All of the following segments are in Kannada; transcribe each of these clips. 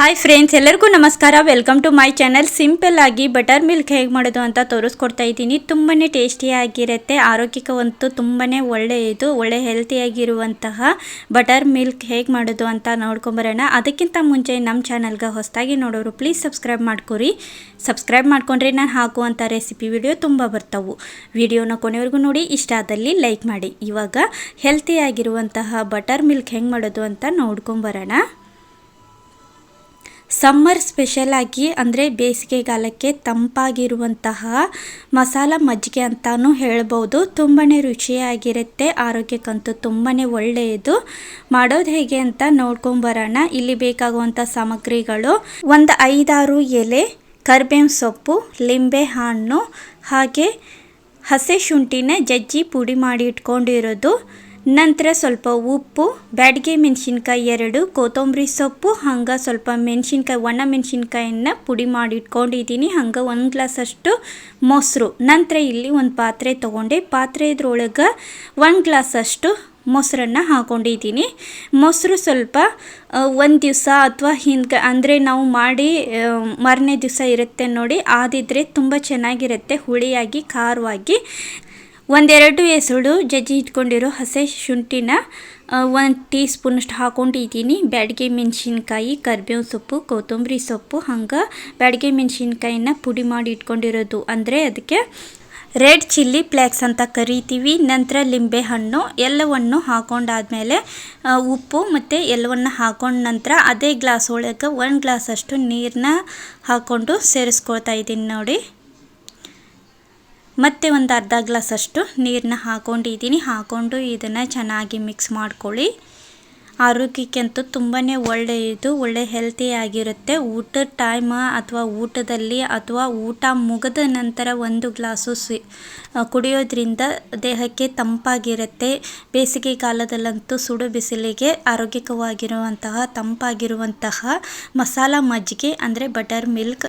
ಹಾಯ್ ಫ್ರೆಂಡ್ಸ್ ಎಲ್ಲರಿಗೂ ನಮಸ್ಕಾರ. Welcome to my channel simple ಆಗಿ ಬಟರ್ ಮಿಲ್ಕ್ ಹೇಗೆ ಮಾಡೋದು ಅಂತ ತೋರಿಸ್ಕೊಡ್ತಾ ಇದ್ದೀನಿ. ತುಂಬಾ ಟೇಸ್ಟಿಯಾಗಿರುತ್ತೆ ಆರೋಗ್ಯಕ್ಕಂತೂ ತುಂಬಾ ಒಳ್ಳೆಯದು ಒಳ್ಳೆ ಹೆಲ್ತಿಯಾಗಿರುವಂತಹ ಬಟರ್ ಮಿಲ್ಕ್ ಹೇಗೆ ಮಾಡೋದು ಅಂತ ನೋಡ್ಕೊಂಬರೋಣ ಅದಕ್ಕಿಂತ ಮುಂಚೆ ನಮ್ಮ ಚಾನಲ್ಗೆ ಹೊಸದಾಗಿ ನೋಡೋರು ಪ್ಲೀಸ್ ಸಬ್ಸ್ಕ್ರೈಬ್ ಮಾಡ್ಕೊರಿ. ಸಬ್ಸ್ಕ್ರೈಬ್ ಮಾಡ್ಕೊಂಡ್ರೆ ನಾನು ಹಾಕುವಂಥ ರೆಸಿಪಿ ವಿಡಿಯೋ ತುಂಬ ಬರ್ತವೆ. ವಿಡಿಯೋನ ಕೊನೆವರೆಗೂ ನೋಡಿ. ಇಷ್ಟ ಆದಲ್ಲಿ ಲೈಕ್ ಮಾಡಿ. ಇವಾಗ ಹೆಲ್ತಿಯಾಗಿರುವಂತಹ ಬಟರ್ ಮಿಲ್ಕ್ ಹೆಂಗೆ ಮಾಡೋದು ಅಂತ ನೋಡ್ಕೊಂಬರೋಣ ಸಮ್ಮರ್ ಸ್ಪೆಷಲ್ ಆಗಿ, ಅಂದರೆ ಬೇಸಿಗೆಗಾಲಕ್ಕೆ ತಂಪಾಗಿರುವಂತಹ ಮಸಾಲ ಮಜ್ಜಿಗೆ ಅಂತಲೂ ಹೇಳ್ಬೋದು. ತುಂಬಾ ರುಚಿಯಾಗಿರುತ್ತೆ ಆರೋಗ್ಯಕ್ಕಂತೂ ತುಂಬಾ ಒಳ್ಳೆಯದು. ಮಾಡೋದು ಹೇಗೆ ಅಂತ ನೋಡ್ಕೊಂಬರೋಣ ಇಲ್ಲಿ ಬೇಕಾಗುವಂಥ ಸಾಮಗ್ರಿಗಳು, ಒಂದು ಐದಾರು ಎಲೆ, ಕರ್ಬೇವಿನ ಸೊಪ್ಪು, ಲಿಂಬೆ ಹಣ್ಣು, ಹಾಗೆ ಹಸೆ ಶುಂಠಿನೇ ಜಜ್ಜಿ ಪುಡಿ ಮಾಡಿ ಇಟ್ಕೊಂಡಿರೋದು. ನಂತರ ಸ್ವಲ್ಪ ಉಪ್ಪು, ಬ್ಯಾಡಿಗೆ ಮೆಣಸಿನ್ಕಾಯಿ ಎರಡು, ಕೊತ್ತಂಬರಿ ಸೊಪ್ಪು, ಹಂಗೆ ಸ್ವಲ್ಪ ಮೆಣಸಿನ್ಕಾಯಿ, ಒಣ ಮೆಣಸಿನ್ಕಾಯನ್ನ ಪುಡಿ ಮಾಡಿ ಇಟ್ಕೊಂಡಿದ್ದೀನಿ. ಹಂಗೆ ಒಂದು ಗ್ಲಾಸಷ್ಟು ಮೊಸರು. ನಂತರ ಇಲ್ಲಿ ಒಂದು ಪಾತ್ರೆ ತೊಗೊಂಡೆ. ಪಾತ್ರೆ ಇದ್ರೊಳಗೆ ಒಂದು ಗ್ಲಾಸಷ್ಟು ಮೊಸರನ್ನು ಹಾಕೊಂಡಿದ್ದೀನಿ. ಮೊಸರು ಸ್ವಲ್ಪ ಒಂದು ದಿವಸ ಅಥವಾ ಹಿಂದೆ ಅಂದರೆ ನಾವು ಮಾಡಿ ಮಾರನೇ ದಿವಸ ಇರುತ್ತೆ ನೋಡಿ, ಆದಿದ್ರೆ ತುಂಬ ಚೆನ್ನಾಗಿರುತ್ತೆ, ಹುಳಿಯಾಗಿ, ಖಾರವಾಗಿ. ಒಂದೆರಡು ಹೆಸರು ಜಜ್ಜಿ ಇಟ್ಕೊಂಡಿರೋ ಹಸೆ ಶುಂಠಿನ ಒಂದು ಟೀ ಸ್ಪೂನಷ್ಟು ಹಾಕೊಂಡಿದ್ದೀನಿ ಬ್ಯಾಡಿಗೆ ಮೆಣಸಿನ್ಕಾಯಿ ಕರ್ಬೇವು ಸೊಪ್ಪು, ಕೊತ್ತಂಬರಿ ಸೊಪ್ಪು, ಹಂಗೆ ಬ್ಯಾಡಿಗೆ ಮೆಣಸಿನ್ಕಾಯಿನ ಪುಡಿ ಮಾಡಿ ಇಟ್ಕೊಂಡಿರೋದು. ಅಂದರೆ ಅದಕ್ಕೆ ರೆಡ್ ಚಿಲ್ಲಿ ಫ್ಲೇಕ್ಸ್ ಅಂತ ಕರಿತೀವಿ. ನಂತರ ಲಿಂಬೆ ಹಣ್ಣು, ಎಲ್ಲವನ್ನು ಹಾಕೊಂಡಾದಮೇಲೆ ಉಪ್ಪು ಮತ್ತು ಎಲ್ಲವನ್ನು ಹಾಕೊಂಡ ನಂತರ ಅದೇ ಗ್ಲಾಸ್ ಒಳಗೆ ಒಂದು ಗ್ಲಾಸಷ್ಟು ನೀರನ್ನ ಹಾಕ್ಕೊಂಡು ಸೇರಿಸ್ಕೊಳ್ತಾ ಇದ್ದೀನಿ ನೋಡಿ. ಮತ್ತು ಒಂದು ಅರ್ಧ ಗ್ಲಾಸಷ್ಟು ನೀರನ್ನ ಹಾಕೊಂಡಿದ್ದೀನಿ. ಹಾಕೊಂಡು ಇದನ್ನು ಚೆನ್ನಾಗಿ ಮಿಕ್ಸ್ ಮಾಡ್ಕೊಳ್ಳಿ. ಆರೋಗ್ಯಕ್ಕಂತೂ ತುಂಬಾ ಒಳ್ಳೆಯದು, ಒಳ್ಳೆ ಹೆಲ್ತಿಯಾಗಿರುತ್ತೆ ಊಟದ ಟೈಮ್ ಅಥವಾ ಊಟದಲ್ಲಿ ಅಥವಾ ಊಟ ಮುಗಿದ ನಂತರ ಒಂದು ಗ್ಲಾಸು ಸಿ ಕುಡಿಯೋದ್ರಿಂದ ದೇಹಕ್ಕೆ ತಂಪಾಗಿರುತ್ತೆ. ಬೇಸಿಗೆ ಕಾಲದಲ್ಲಂತೂ ಸುಡು ಬಿಸಿಲಿಗೆ ಆರೋಗ್ಯಕವಾಗಿರುವಂತಹ, ತಂಪಾಗಿರುವಂತಹ ಮಸಾಲ ಮಜ್ಜಿಗೆ ಅಂದರೆ ಬಟರ್ ಮಿಲ್ಕ್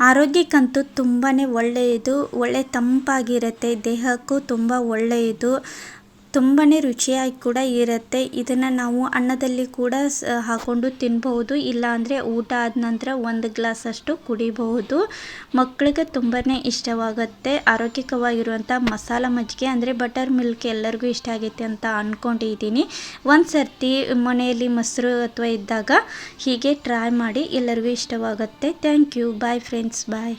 ಆರೋಗ್ಯಕ್ಕಂತೂ ತುಂಬಾ ಒಳ್ಳೆಯದು ಒಳ್ಳೆ ತಂಪಾಗಿರುತ್ತೆ ದೇಹಕ್ಕೂ ತುಂಬ ಒಳ್ಳೆಯದು. ತುಂಬಾ ರುಚಿಯಾಗಿ ಕೂಡ ಇರುತ್ತೆ. ಇದನ್ನು ನಾವು ಅನ್ನದಲ್ಲಿ ಕೂಡ ಹಾಕ್ಕೊಂಡು ತಿನ್ಬಹುದು. ಇಲ್ಲಾಂದರೆ ಊಟ ಆದ ನಂತರ ಒಂದು ಗ್ಲಾಸಷ್ಟು ಕುಡಿಬಹುದು. ಮಕ್ಕಳಿಗೆ ತುಂಬಾ ಇಷ್ಟವಾಗುತ್ತೆ. ಆರೋಗ್ಯಕವಾಗಿರುವಂಥ ಮಸಾಲ ಮಜ್ಜಿಗೆ ಅಂದರೆ ಬಟರ್ ಮಿಲ್ಕ್ ಎಲ್ಲರಿಗೂ ಇಷ್ಟ ಆಗೈತೆ ಅಂತ ಅಂದ್ಕೊಂಡಿದ್ದೀನಿ ಒಂದು ಸರ್ತಿ ಮನೆಯಲ್ಲಿ ಮೊಸರು ಅಥವಾ ಇದ್ದಾಗ ಹೀಗೆ ಟ್ರೈ ಮಾಡಿ ಎಲ್ಲರಿಗೂ ಇಷ್ಟವಾಗುತ್ತೆ. Thank you. Bye friends bye